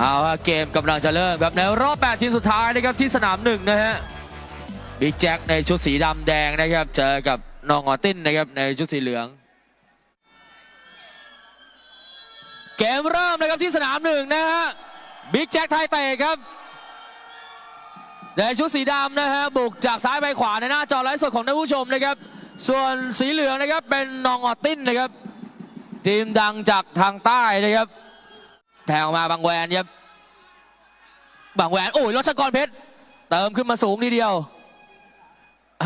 เอาละเกมกำลังจะเริ่มครับในรอบ 8 ทีมสุดท้ายนะครับที่สนามหนึ่งนะฮะบิ๊กแจ็คในชุดสีดำแดงนะครับเจอกับน้องออตินนะครับในชุดสีเหลือง เกมเริ่มนะครับที่สนามหนึ่งนะฮะบิ๊กแจ็คไทยเตะครับในชุดสีดำนะฮะบุกจากซ้ายไปขวาในหน้าจอไลฟ์สดของท่านผู้ชมนะครับ ส่วนสีเหลืองนะครับเป็นน้องออตินนะครับทีมดังจากทางใต้นะครับ แทงออกมาบางแวนครับบางแวนโอ้ยรัชกรเพชรเติมขึ้นมาสูงทีเดียว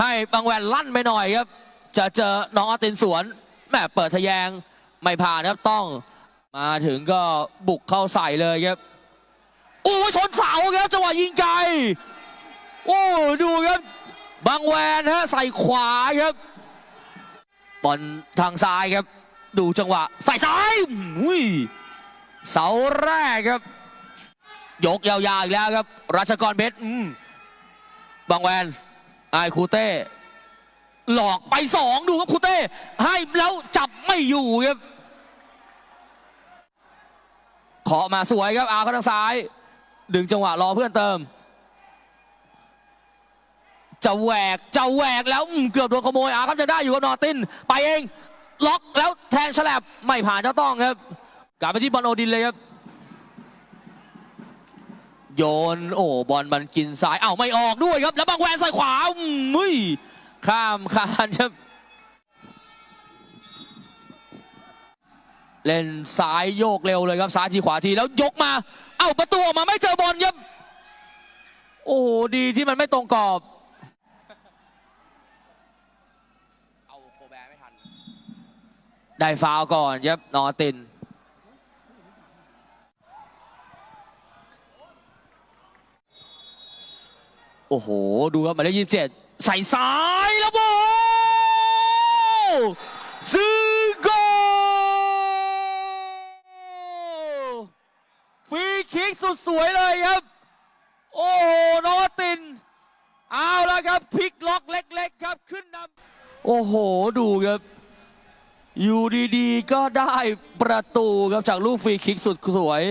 ให้บางแวนลั่นไปหน่อยครับ จะเจอน้องอตินสวนแม่เปิดทะแยงไม่ผ่านครับต้องมาถึงก็บุกเข้าใส่เลยครับโอ้ยชนเสาครับจังหวะยิงไกลโอ้ดูครับบางแวนฮะใส่ขวาครับบอลทางซ้ายครับ ดูจังหวะใส่ซ้ายอุ้ย เสาแรกครับ ยกยาวๆอีกแล้วครับ รัชกรเพชรอืมบางแวนไอายคูเต้ หลอกไปสองดูครับคูเต้ ให้แล้วจับไม่อยู่ครับขอมาสวยครับอาเข้าทางซ้าย ดึงจังหวะรอเพื่อนเติม จะแหวกจะแหวกแล้วอืมเกือบโดนขโมยอาครับจะได้อยู่กับนอร์ติน ไปเอง ล็อกแล้วแทงฉลับไม่ผ่านเจ้าต้องครับ กลับไปที่บอลโอดินเลยครับ โยนโอ้บอลมันกินซ้ายเอ้าไม่ออกด้วยครับ แล้วบางแวนใส่ขวาอืมอุ้ยข้ามคานครับ เล่นซ้ายโยกเร็วเลยครับซ้ายทีขวาทีแล้วยกมา เอ้าประตูออกมาไม่เจอบอลครับโอ้ดีที่มันไม่ตรงกรอบเอาโคแบร์ไม่ทันได้ฟาวล์ก่อนครับนอติน โอ้โห ดูครับหมายเลขยี่สิบเจ็ดใส่ซ้ายแล้วโบซึโกฟรีคิกสุดสวยเลยครับ โอ้โหนอติน เอาแล้วครับพลิกล็อกเล็กๆครับขึ้นนำโอ้โห ดูครับ อยู่ดีๆ ก็ได้ประตูครับจากลูกฟรีคิกสุดสวย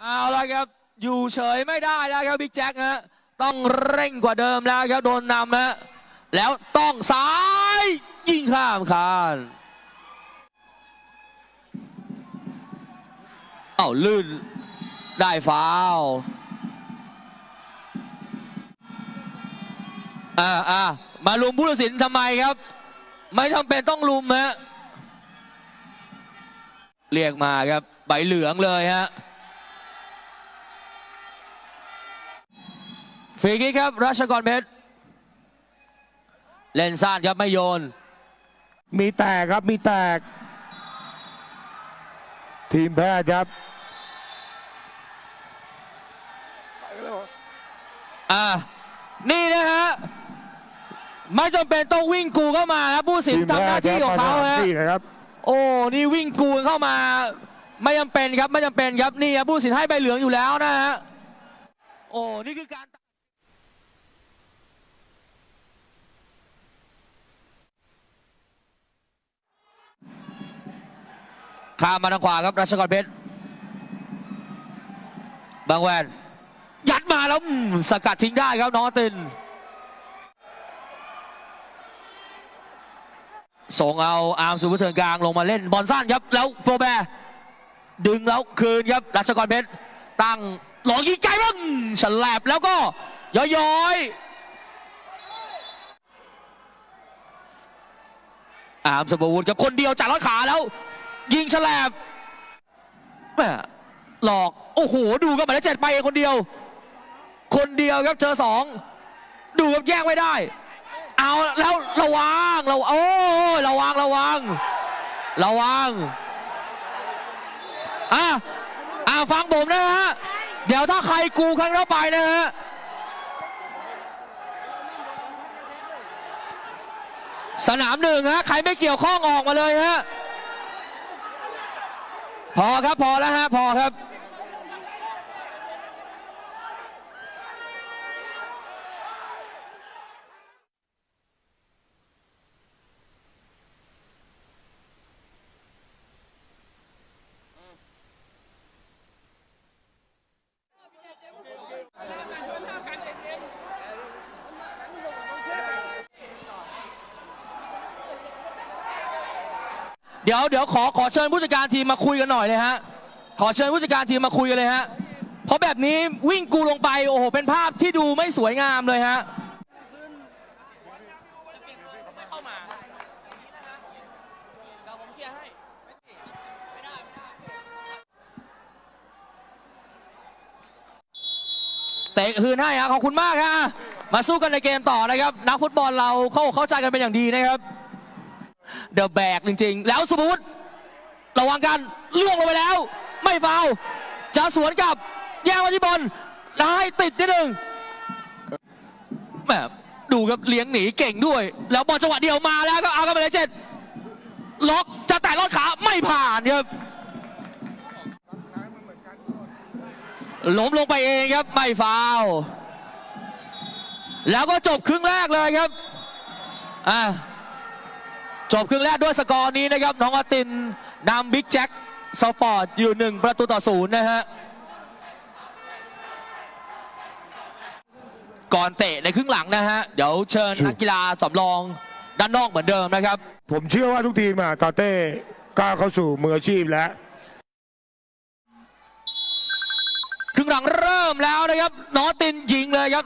เอาละครับ อยู่เฉยไม่ได้แล้วครับบิ๊กแจ็คฮะ ต้องเร่งกว่าเดิมแล้วครับโดนนำฮะแล้วต้องซ้ายยิงข้ามคานเอ้าลื่นได้ฟาวอ่าอ่ามาลุมผู้ตัดสินทำไมครับ ไม่จำเป็นต้องลุมฮะเรียกมาครับใบเหลืองเลยฮะ ฟรีคิกครับรัชกรเพชรเล่นซ่านครับไม่โยน มีแตกครับมีแตก ทีมแพทย์ครับอ่านี่นะฮะไม่จำเป็นต้องวิ่งกูเข้ามาครับผู้สินทีมทำแพหน้าทย์ที่ของเขามาฮะที่นะครับโอ้นี่วิ่งกูเข้ามา ไม่จำเป็นครับไม่จำเป็นครับนี่ครับผู้สินให้ใบเหลืองอยู่แล้วนะฮะโอ้นี่คือการ ขามาทางขวาครับรัชกรเพชรบางแวนยัดมาแล้วสกัดทิ้งได้ครับน้องตินส่งเอาอาร์มสุภเทิร์นกลางลงมาเล่นบอลสั้นครับ แล้วโฟแบร์ดึงแล้วคืนครับรัชกรเพชรตั้งหลอกยิงไกลบ้างฉลับแล้วก็ย้อยๆอาร์มสุภวุฒิกับคนเดียวจากลัดขาแล้ว ยิงฉลับแม่หลอก โอ้โห ดูครับหมายเลขเจ็ดไปคนเดียว คนเดียวครับเจอสองดูครับแย่งไม่ได้ เอาแล้วระวังเระวังโอ้ยระวังระวัง ระวังอะอะฟังผมนะฮะเดี๋ยวถ้าใครกูครั้งต่อไปนะฮะสนามหนึ่งฮะใครไม่เกี่ยวข้องออกมาเลยฮะ พอครับพอแล้วฮะพอครับ เดี๋ยวเดี๋ยวขอขอเชิญผู้จัดการทีมมาคุยกันหน่อยเลยฮะขอเชิญผู้จัดการทีมมาคุยกันเลยฮะเพราะแบบนี้วิ่งกูลงไปโอ้โหเป็นภาพที่ดูไม่สวยงามเลยฮะเตะคืนให้ฮะขอบคุณมากฮะมาสู้กันในเกมต่อนะครับ นักฟุตบอลเราเข้าเข้าใจกันเป็นอย่างดีนะครับ เดอะแบกจริง ๆ แล้วสมมติระวังกันล่วงลงไปแล้ว ไม่ฟาวจะสวนกับแย่งมาที่บอลแล้ติดนิดหนึ่งแหมดูครับเลี้ยงหนีเก่งด้วย แล้วบอลจังหวะเดียวมาแล้วก็เอากันไปเลยเจ็ดล็อกจะแตะลอดขาไม่ผ่านครับล้มลงไปเองครับไม่ฟาวแล้วก็จบครึ่งแรกเลยครับอ่า จบครึ่งแรกด้วยสกอร์นี้นะครับ น้องอาตินนำบิ๊กแจ็คสปอร์ตอยู่หนึ่งประตูต่อศูนย์นะฮะก่อนเตะในครึ่งหลังนะฮะ เดี๋ยวเชิญนักกีฬาสำรองด้านนอกเหมือนเดิมนะครับ ผมเชื่อว่าทุกทีมอะตาเต้ก้าวเข้าสู่มืออาชีพแล้ว ครึ่งหลังเริ่มแล้วนะครับนอตินยิงเลยครับ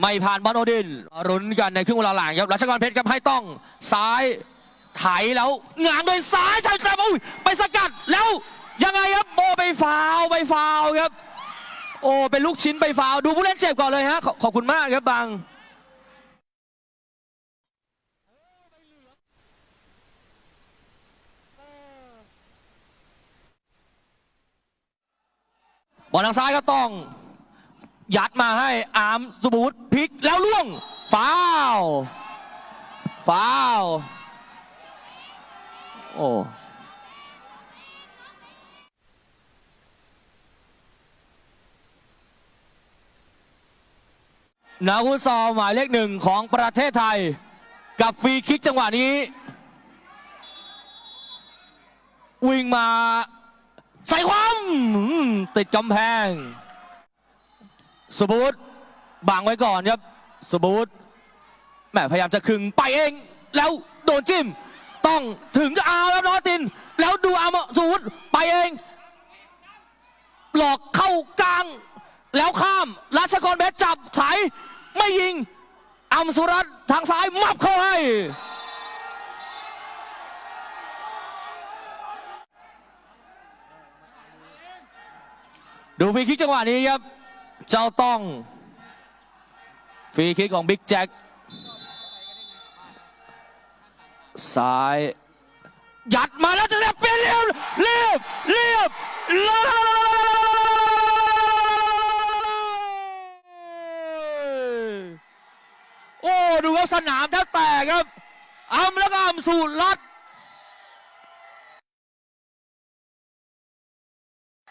ไม่ผ่านบอลโอดินรุนกันในครึ่งเวลาหลังครับรัชกรเพชรครับให้ต้องซ้ายไถแล้วงางโดยซ้ายชัยแต่อุ้ยไปสกัดแล้วยังไงครับโบไปฟาวไปฟาวครับ โอ้เป็นลูกชิ้นไปฟาวดูผู้เล่นเจ็บก่อนเลยฮะขอขอบคุณมากครับบังบอลทางซ้ายก็ต้อง ยัดมาให้อาร์มสมูทพลิกแล้วล่วงฟาวล์ฟาวล์โอ้นาวุซอลหมายเลขหนึ่งของประเทศไทย กับฟรีคิกจังหวะนี้ วิ่งมา ใส่ความอืมติดกำแพง สุบูตบังไว้ก่อนครับสุบูตแหมพยายามจะคึงไปเอง แล้วโดนจิ้ม ต้องถึงจะเอาแล้วนอติน แล้วดูอามสบูตไปเอง หลอกเข้ากลาง แล้วข้ามราชกรเพชรจับสายไม่ยิงอัมสุรัตน์ทางซ้ายมับเข้าให้ดูฟรีคิกจังหวะนี้ครับ เจ้าต้อง ฟรีคิกของบิ๊กแจ็คซ้ายยัดมาแล้วจะเรียบเปลี่ยนเรียบเรียบเรียบโอ้ ดูครับสนามแทบแตกครับอัมแล้วก็อัมสูตรลัด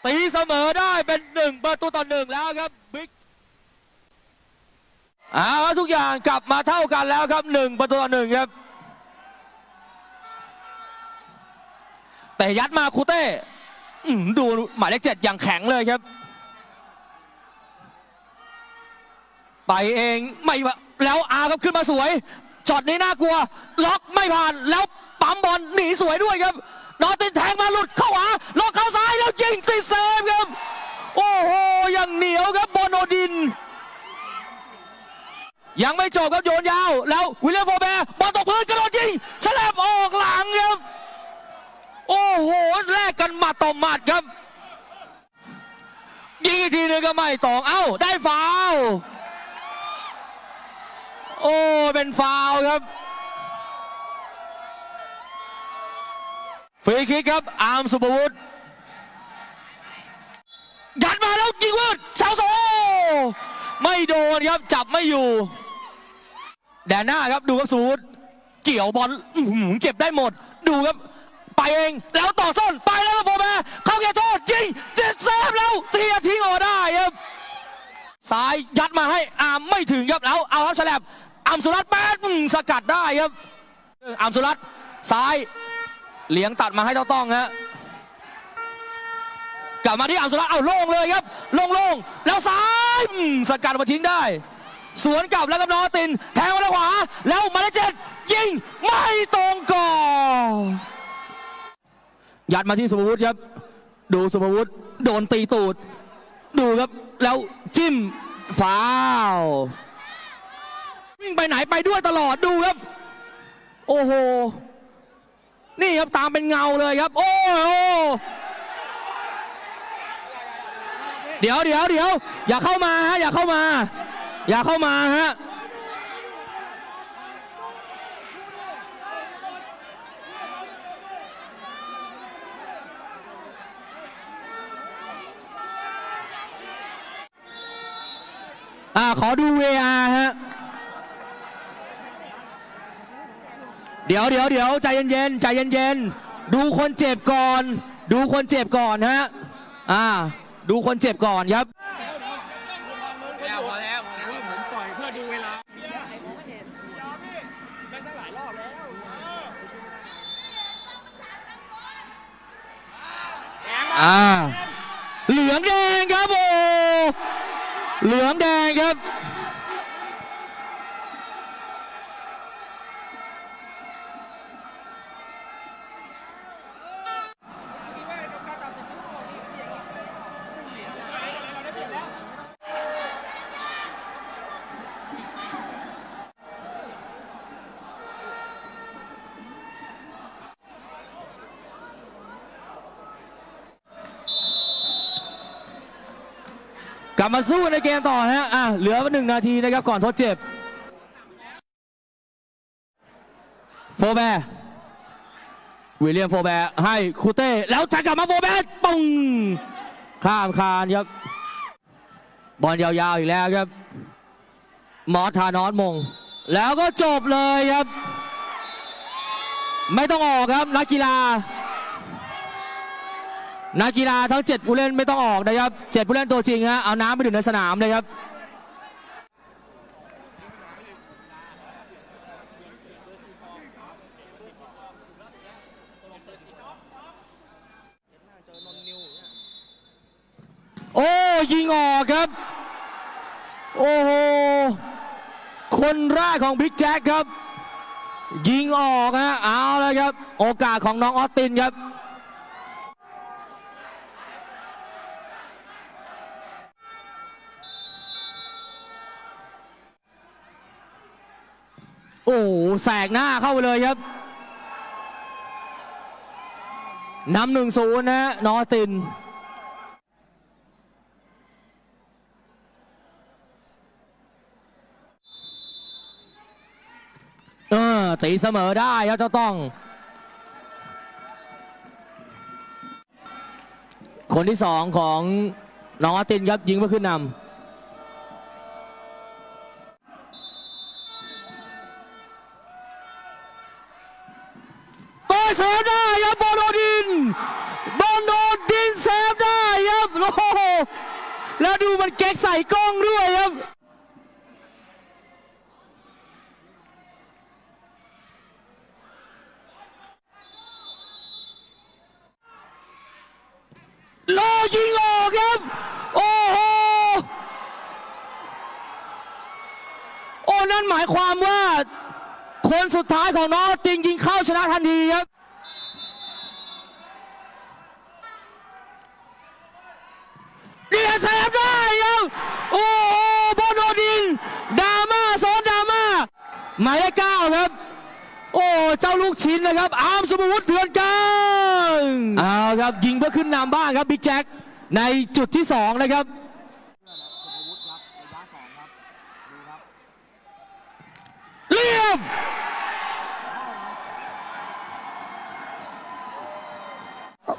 ตีเสมอได้เป็นหนึ่งประตูต่อหนึ่งแล้วครับบิ๊กเอาทุกอย่างกลับมาเท่ากันแล้วครับหนึ่งประตูต่อหนึ่งครับ แต่ยัดมาคูเต้ดูหมายเลขเจ็ดอย่างแข็งเลยครับ ไปเองไม่แล้วอาครับขึ้นมาสวยช็อตนี้น่ากลัว ล็อกไม่ผ่านแล้วปั๊มบอลหนีสวยด้วยครับ นอตินแทงมาหลุดเข้าหาล็อกเข้าซ้ายแล้วยิงติดเซฟครับ โอ้โหย่างเหนียวครับบอลโอดิน ยังไม่จบครับโยนยาว แล้ววิลเลียมโฟร์แบร์บอลตกพื้นกระโดดยิงฉลับออกหลังครับ โอ้โหแลกกันมัดต่อหมัดครับยิงอีกทีหนึงก็ไม่ตองเอ้า ได้ฟาว โอ้ เป็นฟาวครับ ฟรีคิกครับ อาร์มสุภวุฒิยัดมาแล้วยิงวืดเสาโซไม่โดนครับจับไม่อยู่ แดนหน้าครับดูครับสูตรเกี่ยวบอลเก็บได้หมด ดูครับ ไปเองแล้วต่อส้น ไปแล้วครับโฟแบร์เข้าเขตโทษยิงเจ็ดเซฟแล้วเทียทิ้งออกมาได้ครับซ้ายยัดมาให้อาร์มไม่ถึงครับแล้วเอาครับฉลับอัมสุรัตน์แป๊ดอื้อสกัดได้ครับอัมสุรัตน์ซ้าย เลี้ยงตัดมาให้เจ้าต้องฮะกลับมาที่อัมสุรัตน์เอาโล่งเลยครับโล่งโล่งแล้วซ้ายสกัดมาทิ้งได้ สวนกลับแล้วกับนอติน แทงมาทางขวา แล้วมายเลเจ็ดยิงไม่ตรงก่อนยัดมาที่สุภวุฒิครับ ดูสุภวุฒิโดนตีตูด ดูครับแล้วจิ้มฟาววิ่งไปไหนไปด้วยตลอดดูครับ โอ้โห นี่ครับตามเป็นเงาเลยครับ โอ้โหเดี๋ยวเดี๋ยวเดี๋ยวอย่าเข้ามาฮะอย่าเข้ามา อย่าเข้ามาฮะอ่าขอดู VR ฮะ เดี๋ยวเดี๋ยวเดี๋ยวใจเย็นๆใจเย็นๆดูคนเจ็บก่อน ดูคนเจ็บก่อนฮะอ่า ดูคนเจ็บก่อนครับอ่าเหลืองแดงครับโอ้เหลืองแดงครับ กลับมาสู้ในเกมต่อฮะอะเหลือหนึ่งนาทีนะครับก่อนทดเจ็บโฟแบร์วิลเลียมโฟแบร์ให้คูเต้แล้วจะกลับมาโฟแบร์ปุ้งข้ามคานครับบอลยาวๆอีกแล้วครับมอสทานอสมง แล้วก็จบเลยครับ ไม่ต้องออกครับนักกีฬา นักกีฬาทั้ง 7 ผู้เล่นไม่ต้องออกนะครับ 7 ผู้เล่นตัวจริงฮะเอาน้ำไปดื่มในสนามเลยครับโอ้ยิงออกครับ โอ้โห คนแรกของบิ๊กแจ็คครับ ยิงออกฮะเอาเลยครับ โอกาสของน้องออสตินครับ โอ้โหแสกหน้าเข้าไปเลยครับนำหนึ่งศูนย์นะนอติน เออตีเสมอได้ครับเจ้าต้อง คนที่สองของนอตินครับยิงเพื่อขึ้นนำ ฟได้ครับบอลโดดิน บอลโดดินเซฟได้ครับโอ้โหแล้วดูมันเก๊กใส่กล้องด้วยครับโลยิงออกครับ โอ้โห โอ้ นั่นหมายความว่า คนสุดท้ายของน้องติงยิงเข้าชนะทันทีครับ เดียเซฟได้ครับ โอ้โหบอลโดดินดราม่าซ้อนดราม่า หมายเลขเก้าครับ โอ้เจ้าลูกชิ้นนะครับ อาร์มสมวุฒิเถื่อนกลางเอาครับยิงเพื่อขึ้นนำบ้างครับบิ๊กแจ็คในจุดที่สองนะครับเรียบ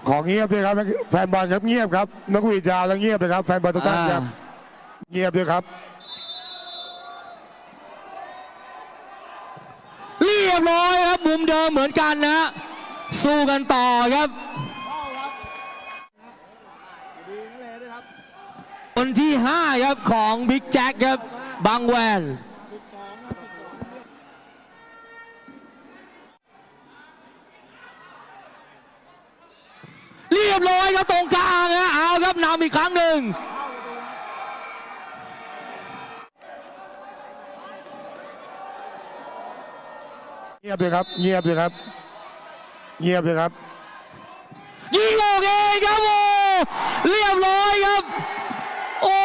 ของเงียบด้วยครับแฟนบอลครับเงียบครับนักหวีดยาวแล้วเงียบเลยครับแฟนบอลทุกท่านครับเงียบด้วยครับ เรียบร้อยครับมุมเดิมเหมือนกันนะ สู้กันต่อครับ คนที่ 5 ครับของบิ๊กแจ็คครับบางแวนเรียบร้อยครับตรงกลางนะเอาครับนำอีกครั้งหนึ่ง เงียบเลยครับ เงียบเลยครับ เงียบเลยครับ ยิงออกเองครับโอ้เรียบร้อยครับ โอ้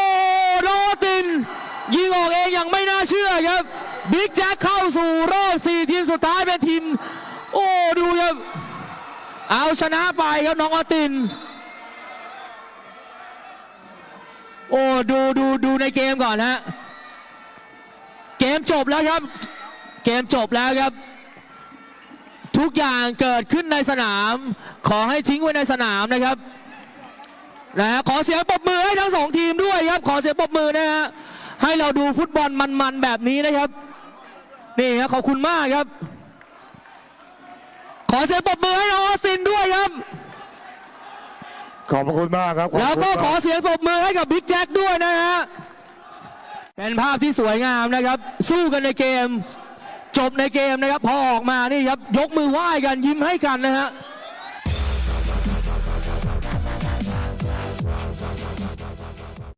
น้อติน ยิงออกเองอย่างไม่น่าเชื่อครับบิ๊กแจ็คเข้าสู่รอบ4ทีมสุดท้ายเป็นทีม โอ้ดูครับ เอาชนะไปครับน้องออติน โอ้ดูดูดูในเกมก่อนฮะ เกมจบแล้วครับ เกมจบแล้วครับ ทุกอย่างเกิดขึ้นในสนาม ขอให้ทิ้งไว้ในสนามนะครับนะฮะขอเสียงปรบมือให้ทั้งสองทีมด้วยครับ ขอเสียงปรบมือนะฮะให้เราดูฟุตบอลมันๆแบบนี้นะครับนี่ครับขอบคุณมากครับ ขอเสียงปรบมือให้น้องออสตินด้วยครับ ขอบพระคุณมากครับแล้วก็ขอขอบคุณมากเสียงปรบมือให้กับบิ๊กแจ็คด้วยนะฮะเป็นภาพที่สวยงามนะครับ สู้กันในเกม จบในเกมนะครับ พอออกมานี่ครับยกมือไหว้กันยิ้มให้กันนะฮะ